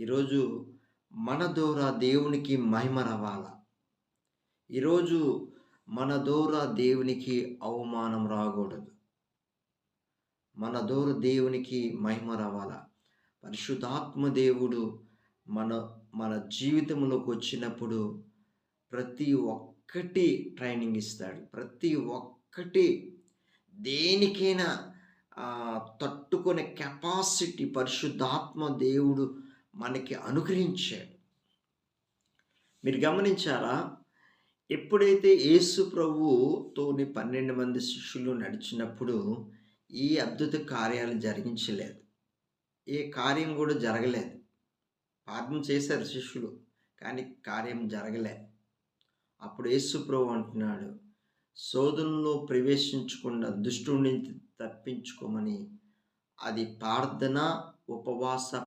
ఈరోజు మన ద్వారా దేవునికి మహిమ రావాలా? ఈరోజు మన ద్వారా దేవునికి అవమానం రాకూడదు. మన ద్వారా దేవునికి మహిమ రావాలా? పరిశుద్ధాత్మ దేవుడు మన మన జీవితంలోకి వచ్చినప్పుడు ప్రతి ఒక్కటి ట్రైనింగ్ ఇస్తాడు. ప్రతి ఒక్కటి దేనికైనా తట్టుకునే కెపాసిటీ పరిశుద్ధాత్మ దేవుడు మనకి అనుగ్రహించాడు. మీరు గమనించారా? ఎప్పుడైతే యేసు ప్రభుతోని పన్నెండు మంది శిష్యులు నడిచినప్పుడు ఈ అద్భుత కార్యాలు జరిగించలేదు. ఏ కార్యం కూడా జరగలేదు. ప్రార్థన చేశారు శిష్యులు కానీ కార్యం జరగలే. అప్పుడు యేసు ప్రభు అంటున్నాడు శోధనలో ప్రవేశించకుండా దుష్టుడి నుంచి తప్పించుకోమని అది ప్రార్థన ఉపవాస